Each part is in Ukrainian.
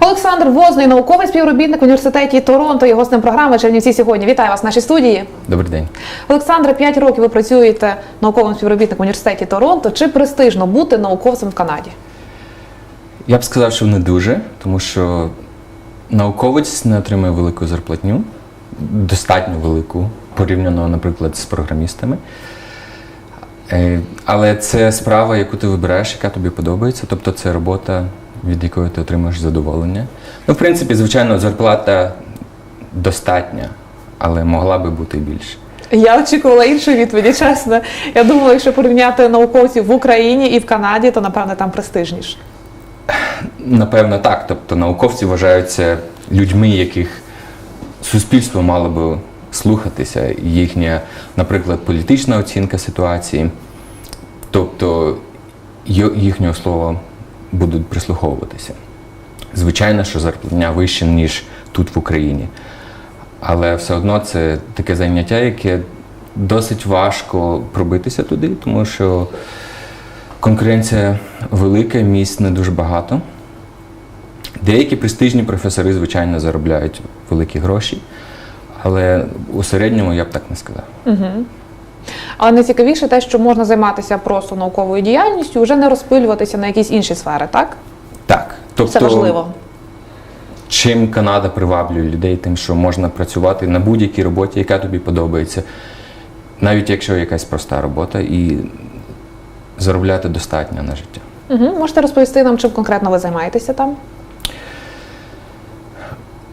Олександр Возний, науковий співробітник в університеті Торонто, і гостем програми Чернівці сьогодні. Вітаю вас в нашій студії. Добрий день. Олександре, 5 років ви працюєте науковим співробітником в університеті Торонто. Чи престижно бути науковцем в Канаді? Я б сказав, що не дуже, тому що науковець не отримує велику зарплатню, достатньо велику, порівняно, наприклад, з програмістами. Е, Але це справа, яку ти вибираєш, яка тобі подобається. Тобто це робота, від якої ти отримаєш задоволення. Ну, в принципі, звичайно, зарплата достатня, але могла би бути більше. Я очікувала іншої відповіді, чесно. Я думала, якщо порівняти науковців в Україні і в Канаді, то напевне там престижніше. Напевно, так. Тобто науковці вважаються людьми, яких суспільство мало би слухатися, їхня, наприклад, політична оцінка ситуації, тобто їхнього слова будуть прислуховуватися. Звичайно, що зарплатня вища, ніж тут в Україні. Але все одно це таке заняття, яке досить важко пробитися туди, тому що конкуренція велика, місць не дуже багато. Деякі престижні професори, звичайно, заробляють великі гроші, але у середньому я б так не сказав. Але найцікавіше те, що можна займатися просто науковою діяльністю, вже не розпилюватися на якісь інші сфери, так? Так, тобто Це важливо. чим Канада приваблює людей, тим, що можна працювати на будь-якій роботі, яка тобі подобається, навіть якщо якась проста робота, і заробляти достатньо на життя. Угу. Можете розповісти нам, чим конкретно ви займаєтеся там?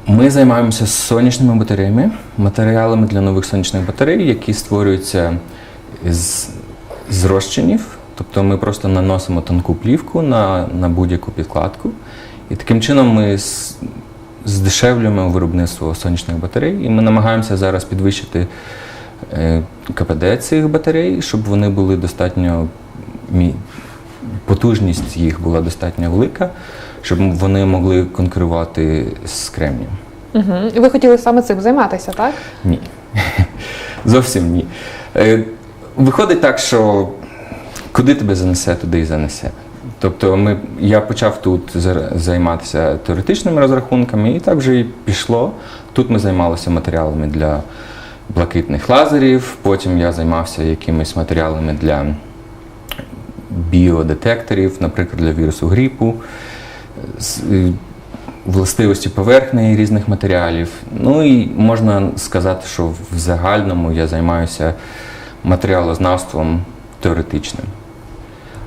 Ми займаємося сонячними батареями, матеріалами для нових сонячних батарей, які створюються з, з. Тобто ми просто наносимо тонку плівку на, на будь-яку підкладку. І таким чином ми здешевлюємо виробництво сонячних батарей. І ми намагаємося зараз підвищити е, КПД цих батарей, щоб вони були достатньо потужність їх була достатньо велика, щоб вони могли конкурувати з кремнієм. Угу. І ви хотіли саме цим займатися, так? Ні. Зовсім ні. Е, Виходить так, що куди тебе занесе, туди і занесе. Тобто ми, я почав тут займатися теоретичними розрахунками, і так вже і пішло. Тут ми займалися матеріалами для блакитних лазерів, потім я займався якимись матеріалами для біодетекторів, таких для вірусу грипу, властивості поверхні різних матеріалів. Ну і можна сказати, що в загальному я займаюся матеріалознавством теоретичним.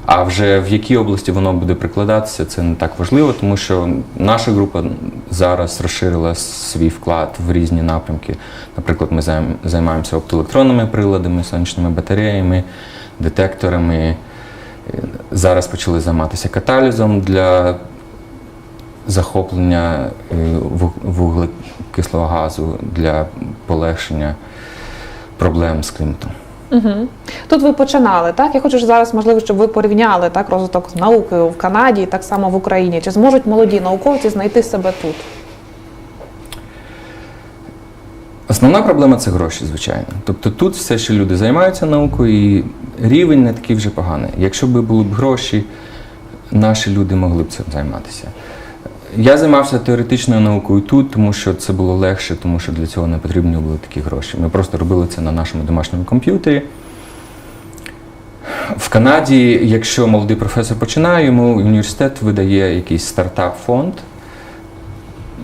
А вже в якій області воно буде прикладатися, це не так важливо, тому що наша група зараз розширила свій вклад в різні напрямки. Наприклад, ми займаємося оптоелектронними приладами, сонячними батареями, детекторами. Е, Зараз почали займатися каталізом для захоплення е, вуглекислого газу для полегшення проблем з кліматом. Угу. Тут ви починали, так? Я хочу зараз, можливо, щоб ви порівняли так, розвиток науки в Канаді і так само в Україні. Чи зможуть молоді науковці знайти себе тут? Основна проблема це гроші, звичайно. Тобто тут все, що люди займаються наукою, і рівень не такий вже поганий. Якщо б були б гроші, наші люди могли б цим займатися. Я займався теоретичною наукою тут, тому що це було легше, тому що для цього не потрібні були такі гроші. Ми просто робили це на нашому домашньому комп'ютері. В Канаді, якщо молодий професор починає, йому університет видає якийсь стартап-фонд.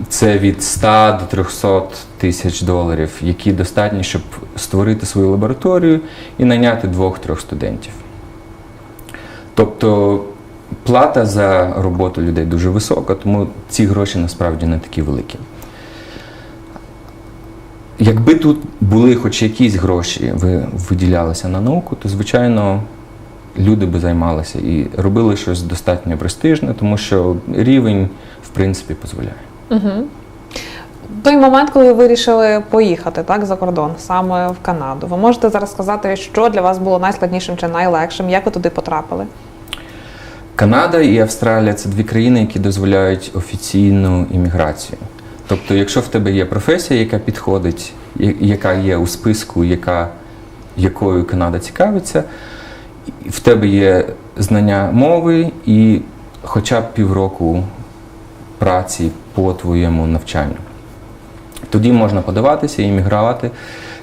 Це від 100 до 300 тисяч доларів, які достатні, щоб створити свою лабораторію і найняти двох-трьох студентів. Тобто плата за роботу людей дуже висока, тому ці гроші насправді не такі великі. Якби тут були хоч якісь гроші, ви виділялися на науку, то звичайно люди би займалися і робили щось достатньо престижне, тому що рівень, в принципі, дозволяє. Угу. Той момент, коли ви вирішили поїхати так, за кордон, саме в Канаду, ви можете зараз сказати, що для вас було найскладнішим чи найлегшим, як ви туди потрапили? Канада і Австралія це дві країни, які дозволяють офіційну імміграцію. Тобто, якщо в тебе є професія, яка підходить, яка є у списку, яка, якою Канада цікавиться, в тебе є знання мови і хоча б півроку праці по твоєму навчанню. Тоді можна подаватися і іммігрувати.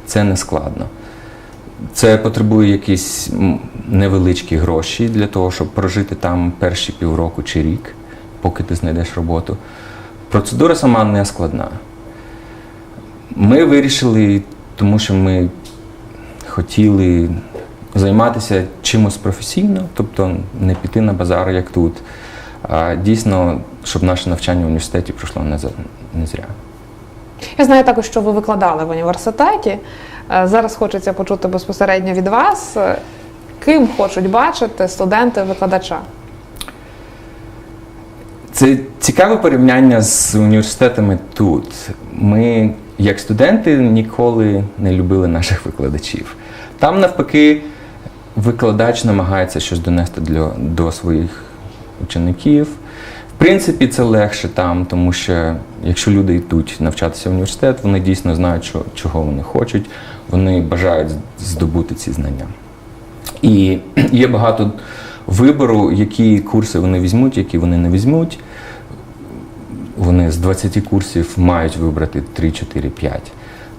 Це не складно. Це потребує якісь невеличкі гроші для того, щоб прожити там перші півроку чи рік, поки ти знайдеш роботу. Процедура сама не складна. Ми вирішили, тому що ми хотіли займатися чимось професійно, тобто не піти на базар, як тут, а дійсно, щоб наше навчання в університеті пройшло не зря. Я знаю також, що ви викладали в університеті. Е, Зараз хочеться почути безпосередньо від вас, е, ким хочуть бачити студенти викладача. Це цікаве порівняння з університетами тут. Ми, як студенти, ніколи не любили наших викладачів. Там, навпаки, викладач намагається щось донести для, до своїх учеників. Принципі, це легше там, тому що якщо люди йдуть навчатися в університет, вони дійсно знають, що, чого вони хочуть, вони бажають здобути ці знання. І є багато вибору, які курси вони візьмуть, які вони не візьмуть. Вони з 20 курсів мають вибрати 3, 4, 5.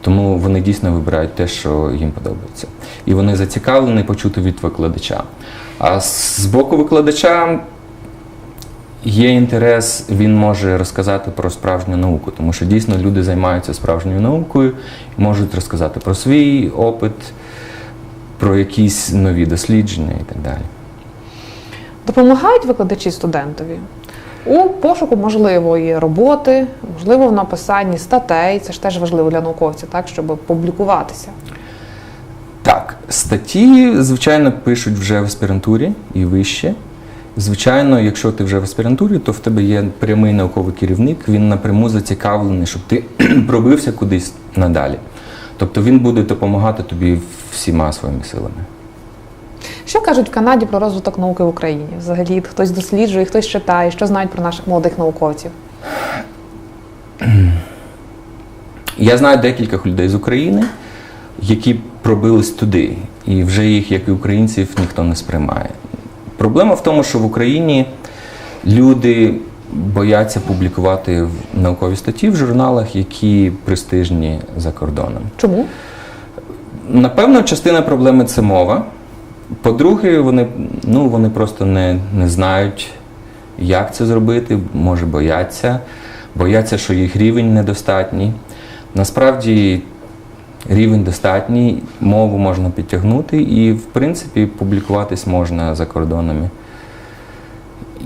Тому вони дійсно вибирають те, що їм подобається. І вони зацікавлені почути від викладача. А з боку викладача є інтерес, він може розказати про справжню науку, тому що дійсно люди займаються справжньою наукою можуть розказати про свій опит, про якісь нові дослідження і так далі. Допомагають викладачі студентові у пошуку можливої роботи, можливо, в написанні статей. Це ж теж важливо для науковців, так, щоб публікуватися. Так, статті, звичайно, пишуть вже в аспірантурі і вище. Звичайно, якщо ти вже в аспірантурі, то в тебе є прямий науковий керівник, він напряму зацікавлений, щоб ти пробився кудись надалі. Тобто він буде допомагати тобі всіма своїми силами. Що кажуть в Канаді про розвиток науки в Україні? Взагалі, хтось досліджує, хтось читає, що знають про наших молодих науковців. Я знаю декількох людей з України, які пробились туди, і вже їх, як і українців, ніхто не сприймає. Проблема в тому, що в Україні люди бояться публікувати наукові статті в журналах, які престижні за кордоном. Чому? Напевно, частина проблеми це мова. По-друге, вони, ну, вони просто не, не знають, як це зробити, може бояться, бояться, що їх рівень недостатній. Насправді рівень достатній, мову можна підтягнути і, в принципі, публікуватись можна за кордонами.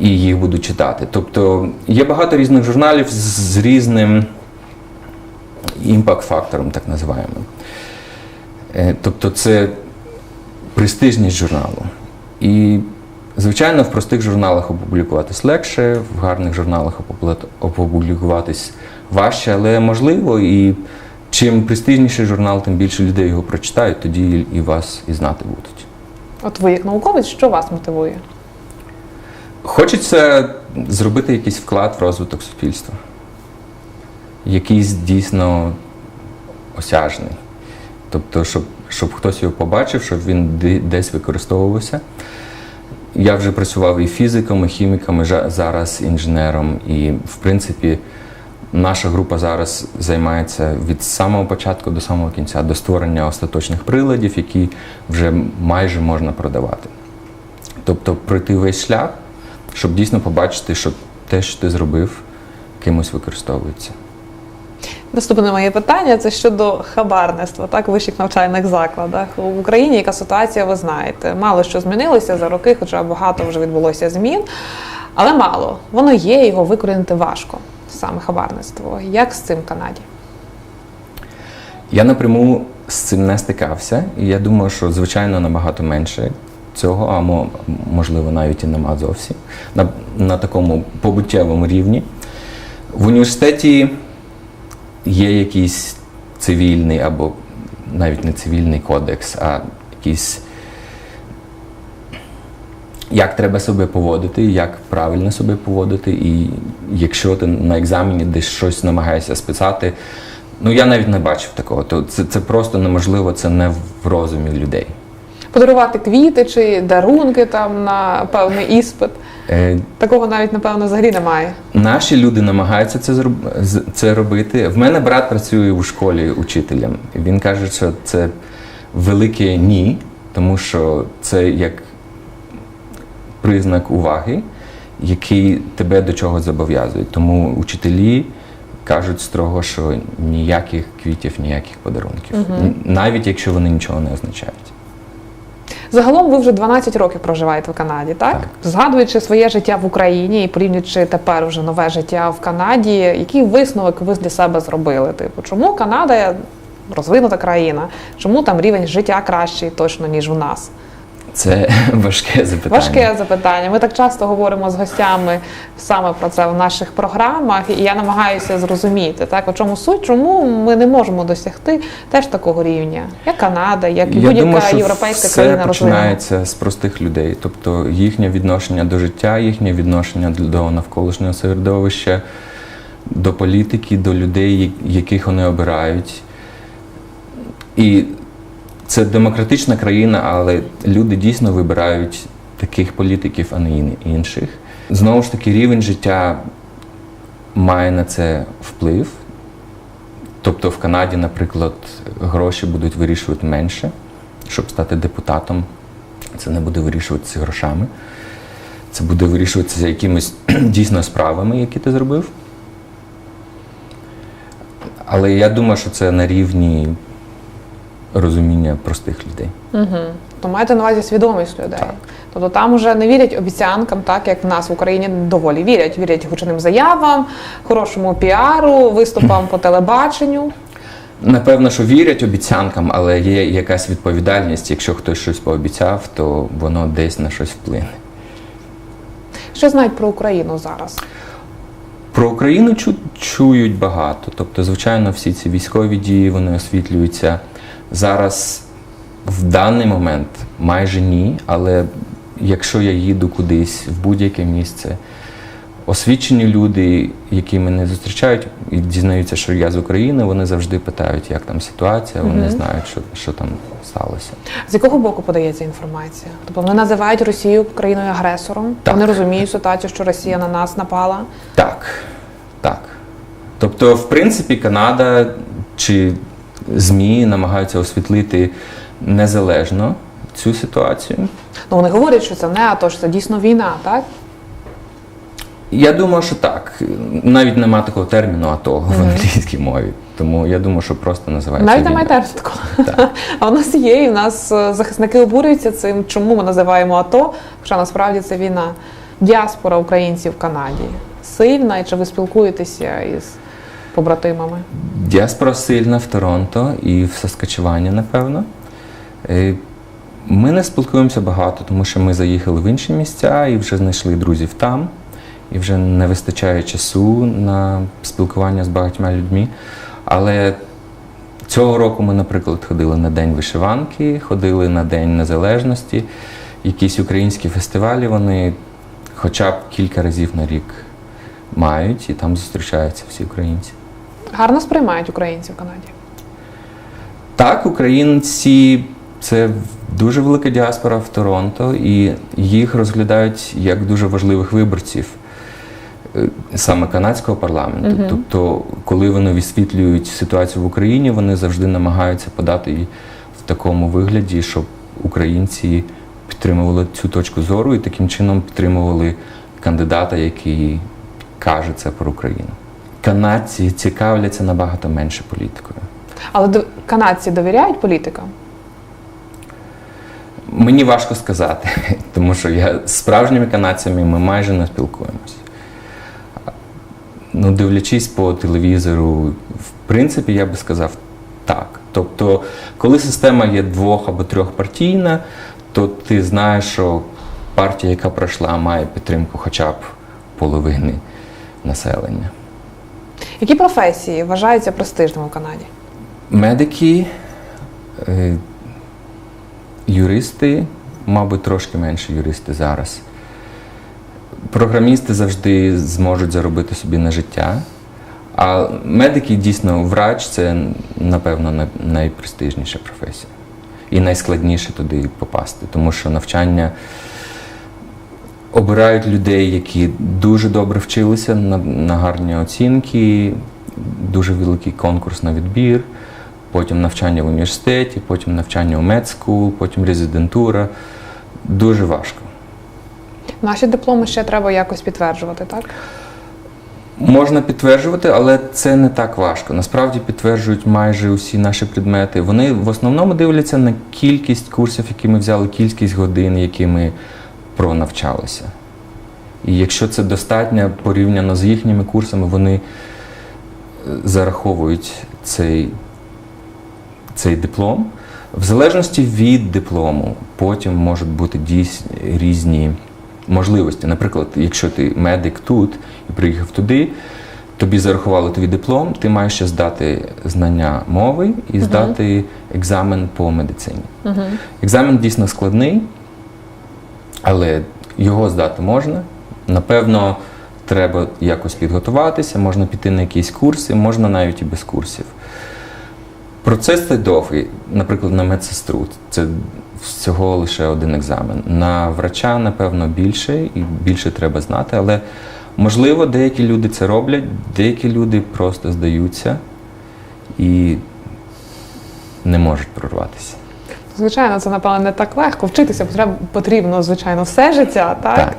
І їх будуть читати. Тобто є багато різних журналів з, з різним імпакт-фактором, так називаємо. Е, Тобто це престижність журналу. І, звичайно, в простих журналах опублікуватись легше, в гарних журналах опублікуватись важче, але можливо, і чим престижніший журнал, тим більше людей його прочитають, тоді і вас і знати будуть. От ви як науковець, що вас мотивує? Хочеться зробити якийсь вклад в розвиток суспільства, якийсь дійсно осяжний. Тобто, щоб, щоб хтось його побачив, щоб він десь використовувався. Я вже працював і фізиком, і хіміком, і зараз інженером. І, в принципі, наша група зараз займається від самого початку до самого кінця, до створення остаточних приладів, які вже майже можна продавати. Тобто пройти весь шлях, щоб дійсно побачити, що те, що ти зробив, кимось використовується. Наступне моє питання це щодо хабарництва, так, вищих навчальних закладах. В Україні яка ситуація, ви знаєте. Мало що змінилося за роки, хоча багато вже відбулося змін. Але мало. Воно є, його викорінити важко. Саме хабарництво. Як з цим в Канаді? Я напряму з цим не стикався, і я думаю, що звичайно набагато менше цього, а можливо навіть і нема зовсім на, на такому побуттєвому рівні. В університеті є якийсь цивільний або навіть не цивільний кодекс, а якийсь. Як треба себе поводити, як правильно себе поводити, і якщо ти на екзамені десь щось намагаєшся списати, ну я навіть не бачив такого. То це, це просто неможливо, це не в розумі людей. Подарувати квіти чи дарунки там на певний іспит. Е, Такого навіть, напевно, взагалі немає. Наші люди намагаються це це робити. В мене брат працює у школі учителем. Він каже, що це велике ні, тому що це як признак уваги, який тебе до чого зобов'язує. Тому учителі кажуть строго, що ніяких квітів, ніяких подарунків, Н- навіть якщо вони нічого не означають. Загалом ви вже 12 років проживаєте в Канаді, так? Так. Згадуючи своє життя в Україні і порівнюючи тепер вже нове життя в Канаді, який висновок ви для себе зробили? Типу, чому Канада розвинута країна? Чому там рівень життя кращий точно ніж у нас? Це важке запитання. Важке запитання. Ми так часто говоримо з гостями саме про це в наших програмах, і я намагаюся зрозуміти, так, у чому суть, чому ми не можемо досягти теж такого рівня, як Канада, як будь-яка думаю, що європейська все країна розвинена. починається з простих людей, тобто їхнє відношення до життя, їхнє відношення до навколишнього середовища, до політики, до людей, яких вони обирають. І це демократична країна, але люди дійсно вибирають таких політиків, а не інших. Знову ж таки, рівень життя має на це вплив. Тобто в Канаді, наприклад, гроші будуть вирішувати менше, щоб стати депутатом. Це не буде вирішуватися грошами. Це буде вирішуватися якимись дійсно справами, які ти зробив. Але я думаю, що це на рівні розуміння простих людей. Угу. То маєте на увазі свідомість людей. Так. Тобто там вже не вірять обіцянкам, так як в нас в Україні доволі вірять. Вірять гучним заявам, хорошому піару, виступам по телебаченню. Напевно, що вірять обіцянкам, але є якась відповідальність. Якщо хтось щось пообіцяв, то воно десь на щось вплине. Що знають про Україну зараз? Про Україну чу- чують багато. Тобто, звичайно, всі ці військові дії вони освітлюються. Зараз в даний момент майже ні, але якщо я їду кудись в будь-яке місце, освічені люди, які мене зустрічають і дізнаються, що я з України, вони завжди питають, як там ситуація, вони Мгм. знають, що, що там сталося. З якого боку подається інформація? Тобто вони називають Росію країною агресором. Так. Вони розуміють ситуацію, що Росія на нас напала. Так, так. Тобто, в принципі, Канада чи ЗМІ намагаються освітлити незалежно цю ситуацію. Ну вони говорять, що це не АТО, що це дійсно війна, так? Я думаю, що так. Навіть нема такого терміну АТО в англійській мові. Тому я думаю, що просто називається. Навіть немає терміну такого. А в нас є, і в нас е, захисники обурюються цим, чому ми називаємо АТО, хоча насправді це війна. Діаспора українців в Канаді сильна, і чи ви спілкуєтеся із побратимами? Діаспора сильна в Торонто і в Саскачевані, напевно. Е, Ми не спілкуємося багато, тому що ми заїхали в інші місця і вже знайшли друзів там. І вже не вистачає часу на спілкування з багатьма людьми. Але цього року ми, наприклад, ходили на День вишиванки, ходили на День Незалежності. Якісь українські фестивалі вони хоча б кілька разів на рік мають, і там зустрічаються всі українці. Гарно сприймають українців в Канаді. Так, українці це дуже велика діаспора в Торонто, і їх розглядають як дуже важливих виборців е, саме канадського парламенту. Мгм. Тобто, коли вони висвітлюють ситуацію в Україні, вони завжди намагаються подати її в такому вигляді, щоб українці підтримували цю точку зору і таким чином підтримували кандидата, який каже це про Україну. Канадці цікавляться набагато менше політикою. Але до- канадці довіряють політикам? Мені важко сказати, тому що я з справжніми канадцями ми майже не спілкуємося. Ну, дивлячись по телевізору, в принципі, я би сказав так. Тобто, коли система є двох або трьохпартійна, то ти знаєш, що партія, яка пройшла, має підтримку хоча б половини населення. Які професії вважаються престижними в Канаді? Медики, е, юристи, мабуть, трошки менше юристи зараз. Програмісти завжди зможуть заробити собі на життя. А медики дійсно врач це, напевно, найпрестижніша професія. і найскладніше туди попасти, тому що навчання обирають людей, які дуже добре вчилися на, на гарні оцінки, дуже великий конкурс на відбір, потім навчання в університеті, потім навчання у медскул, потім резидентура. Дуже важко. Наші дипломи ще треба якось підтверджувати, так? Можна підтверджувати, але це не так важко. Насправді підтверджують майже усі наші предмети. Вони в основному дивляться на кількість курсів, які ми взяли, кількість годин, які ми пронавчалися. І якщо це достатньо порівняно з їхніми курсами, вони е, зараховують цей, цей диплом. В залежності від диплому, потім можуть бути дійс, різні можливості. Наприклад, якщо ти медик тут і приїхав туди, тобі зарахували твій диплом, ти маєш ще здати знання мови і здати екзамен по медицині. Угу. Екзамен дійсно складний, але його здати можна. Напевно, треба якось підготуватися, можна піти на якісь курси, можна навіть і без курсів. Процес цей довгий, наприклад, на медсестру це всього лише один екзамен. На врача, напевно, більше і більше треба знати, але можливо, деякі люди це роблять, деякі люди просто здаються і не можуть прорватися. Звичайно, це напевно не так легко. Вчитися потрібно, звичайно, все життя, так? Так.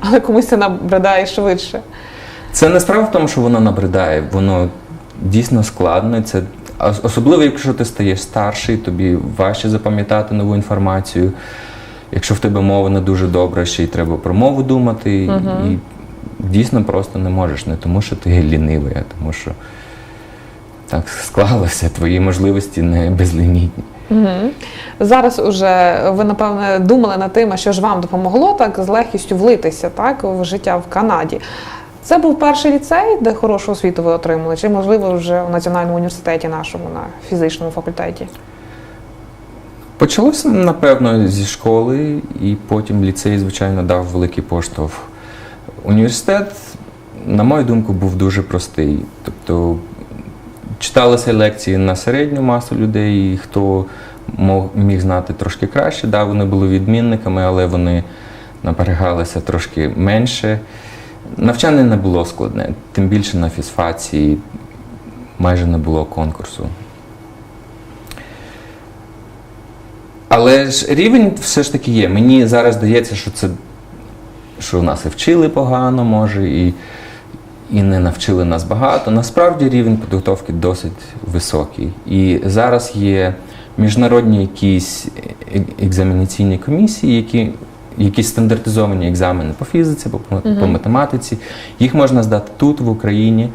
Але комусь це набридає швидше. Це не справа в тому, що воно набридає, воно дійсно складно. Це особливо, якщо ти стаєш старший, тобі важче запам'ятати нову інформацію. Якщо в тебе мова не дуже добра, ще й треба про мову думати. І дійсно просто не можеш. Не тому, що ти лінивий, а тому що так склалося, твої можливості не безлімітні. Угу. Зараз уже ви напевне думали над тим, що ж вам допомогло так з легкістю влитися так в життя в Канаді. Це був перший ліцей, де хорошу освіту ви отримали, чи можливо вже у національному університеті нашому на фізичному факультеті? Почалося, напевно, зі школи, і потім ліцей, звичайно, дав великий поштовх. Університет, на мою думку, був дуже простий. Тобто читалися лекції на середню масу людей, і хто міг знати трошки краще. Да, вони були відмінниками, але вони напрягалися трошки менше. Навчання не було складне, тим більше на фізфаці майже не було конкурсу. Але ж рівень все ж таки є. Мені зараз здається, що це що нас і вчили погано, може, і, і не навчили нас багато. Насправді рівень підготовки досить високий. І зараз є міжнародні якісь екзаменаційні комісії, які, якісь стандартизовані екзамени по фізиці, по, по математиці. Їх можна здати тут, в Україні.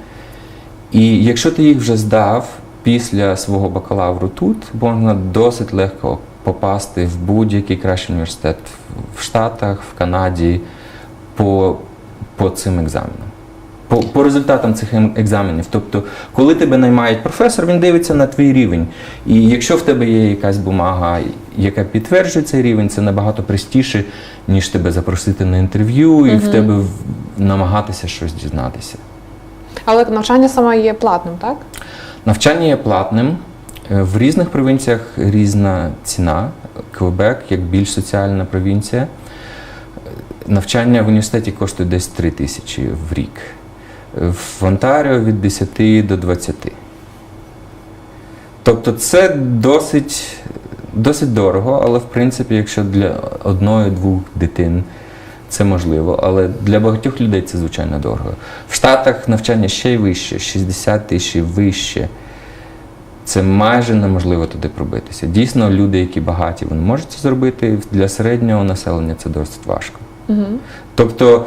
І якщо ти їх вже здав після свого бакалавру тут, можна досить легко попасти в будь-який кращий університет в Штатах, в Канаді по, по цим екзаменам. По, по результатам цих ем- екзаменів. Тобто, коли тебе наймають професор, він дивиться на твій рівень. І якщо в тебе є якась бумага, яка підтверджує цей рівень, це набагато простіше, ніж тебе запросити на інтерв'ю і в тебе намагатися щось дізнатися. Але навчання саме є платним, так? Навчання є платним. Е, В різних провінціях різна ціна. Квебек як більш соціальна провінція. Е, Навчання в університеті коштує десь 3 тисячі в рік. В Онтаріо від 10 до 20. Тобто це досить, досить дорого, але в принципі, якщо для одної-двох дитин це можливо, але для багатьох людей це звичайно дорого. В Штатах навчання ще й вище, 60 тисяч і вище. Це майже неможливо туди пробитися. Дійсно, люди, які багаті, вони можуть це зробити. Для середнього населення це досить важко. Угу. Тобто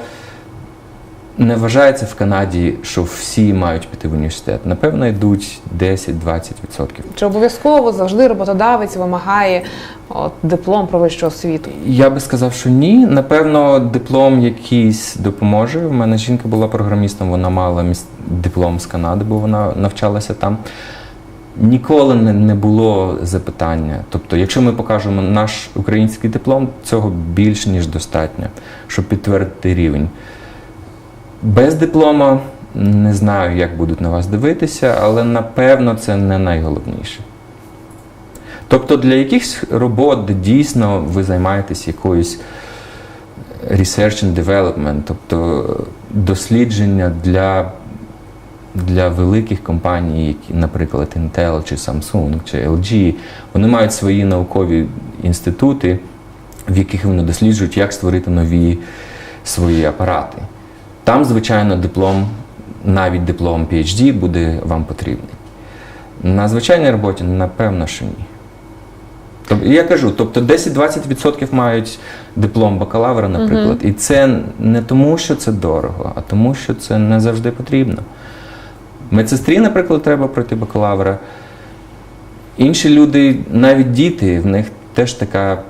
не вважається в Канаді, що всі мають піти в університет. Напевно, йдуть 10-20%. Чи обов'язково завжди роботодавець вимагає от, диплом про вищу освіту? Я би сказав, що ні. Напевно, диплом якийсь допоможе. У мене жінка була програмістом, вона мала диплом з Канади, бо вона навчалася там. Ніколи не, не було запитання. Тобто, якщо ми покажемо наш український диплом, цього більш ніж достатньо, щоб підтвердити рівень. Без диплома не знаю, як будуть на вас дивитися, але напевно це не найголовніше. Тобто для якихось робот, де дійсно ви займаєтесь якоюсь research and development, тобто дослідження для, для великих компаній, які, наприклад, Intel чи Samsung чи LG, вони мають свої наукові інститути, в яких вони досліджують, як створити нові свої апарати. Там, звичайно, диплом, навіть диплом PhD буде вам потрібний. На звичайній роботі, напевно, що ні. Тобто, я кажу, тобто 10-20% мають диплом бакалавра, наприклад. І це не тому, що це дорого, а тому, що це не завжди потрібно. Медсестрі, наприклад, треба пройти бакалавра. Інші люди, навіть діти, в них теж така,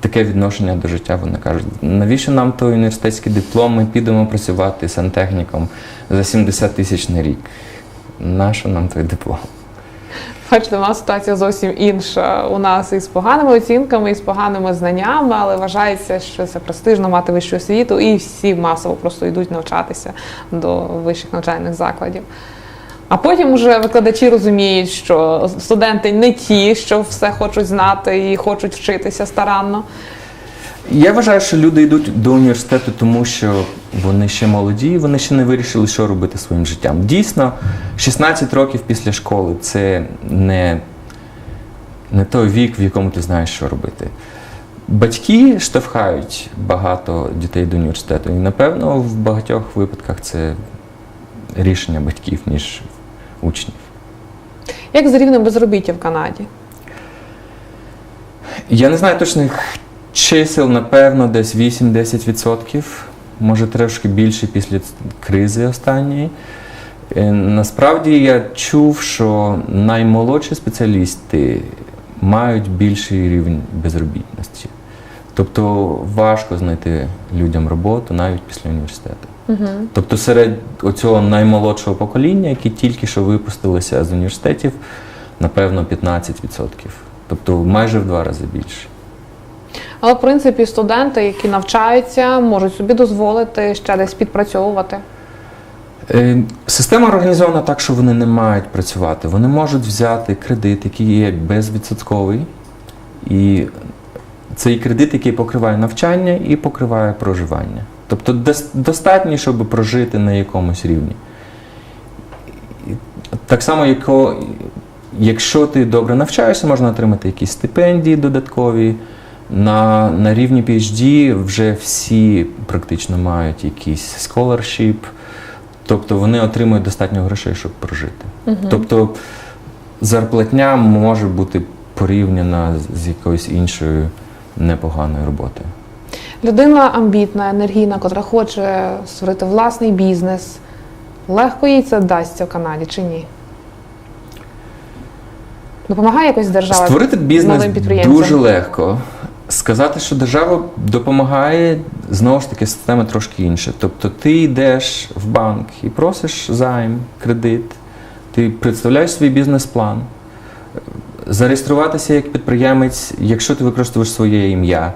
таке відношення до життя. Вони кажуть, навіщо нам той університетський диплом, ми підемо працювати сантехніком за 70 тисяч на рік. Нащо нам той диплом? Бачите, у нас ситуація зовсім інша. У нас і з поганими оцінками, і з поганими знаннями, але вважається, що це престижно мати вищу освіту, і всі масово просто йдуть навчатися до вищих навчальних закладів. А потім вже викладачі розуміють, що студенти не ті, що все хочуть знати і хочуть вчитися старанно. Я вважаю, що люди йдуть до університету, тому що вони ще молоді, вони ще не вирішили, що робити своїм життям. Дійсно, 16 років після школи це не, не той вік, в якому ти знаєш, що робити. Батьки штовхають багато дітей до університету, і напевно в багатьох випадках це рішення батьків, ніж учнів. Як з рівнем безробіття в Канаді? Я не знаю точних чисел, напевно, десь 8-10%, може трошки більше після кризи останньої. Е, Насправді я чув, що наймолодші спеціалісти мають більший рівень безробітності. Тобто важко знайти людям роботу навіть після університету. Угу. Тобто серед оцього наймолодшого покоління, які тільки що випустилися з університетів, напевно, 15%. Тобто майже в два рази більше. Але в принципі студенти, які навчаються, можуть собі дозволити ще десь підпрацьовувати. Е, Система організована так, що вони не мають працювати. Вони можуть взяти кредит, який є безвідсотковий, і цей кредит, який покриває навчання і покриває проживання. Тобто достатньо, щоб прожити на якомусь рівні. Так само, яко, якщо ти добре навчаєшся, можна отримати якісь стипендії додаткові. На, на рівні PhD вже всі практично мають якийсь scholarship, тобто вони отримують достатньо грошей, щоб прожити. Тобто зарплатня може бути порівняна з якоюсь іншою непоганою роботою. Людина амбітна, енергійна, котра хоче створити власний бізнес. Легко їй це вдасться в Канаді чи ні? Допомагає якось держава Створити бізнес дуже легко. Сказати, що держава допомагає, знову ж таки, система трошки інша. Тобто ти йдеш в банк і просиш займ, кредит, ти представляєш свій бізнес-план. Зареєструватися як підприємець, якщо ти використовуєш своє ім'я,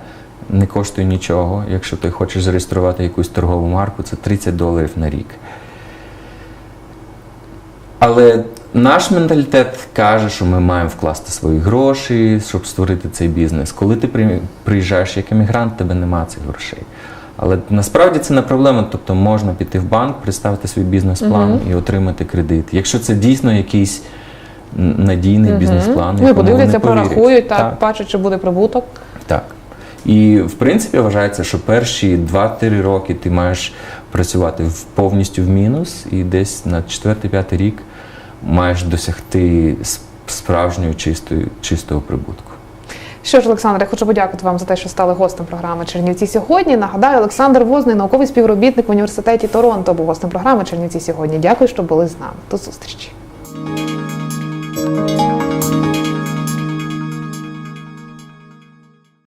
не коштує нічого. Якщо ти хочеш зареєструвати якусь торгову марку, це 30 доларів на рік. Але наш менталітет каже, що ми маємо вкласти свої гроші, щоб створити цей бізнес. Коли ти приїжджаєш як емігрант, тебе нема цих грошей. Але насправді це не проблема. Тобто можна піти в банк, представити свій бізнес-план і отримати кредит. Якщо це дійсно якийсь надійний бізнес-план, Ну, подивляться, прорахують, так, бачать, чи буде прибуток. Так. І в принципі вважається, що перші 2-3 роки ти маєш працювати повністю в мінус, і десь на 4-5 рік маєш досягти справжньої чистої, чистого прибутку. Що ж, Олександре, хочу подякувати вам за те, що стали гостем програми Чернівці сьогодні. Нагадаю, Олександр Возний, науковий співробітник в університеті Торонто, був гостем програми Чернівці сьогодні. Дякую, що були з нами. До зустрічі. Música